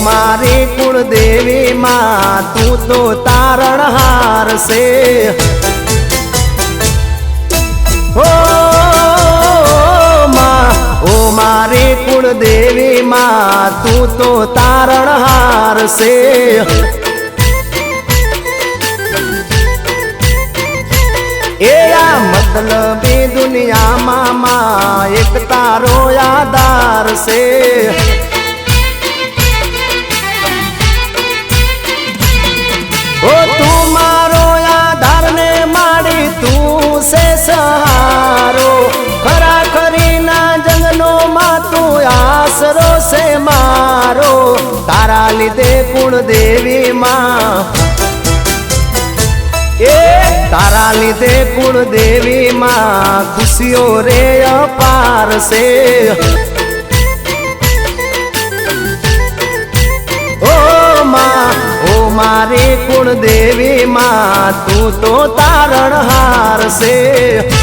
મારી કુળદેવી માં, તું તો તારણહાર છે ઓ માં, ઓ મારી કુળદેવી માં, તું તો તારણહાર છે એ આ મતલબી દુનિયામાં માં એક તારો આધાર છે મારો તારા લીધે ગુણ દેવી માં એ, તારા લીધે ગુણ દેવી માં ખુશીઓ રે અપાર ઓ માં, ઓ મારી કુળ દેવી માં તું તો તારણ છે.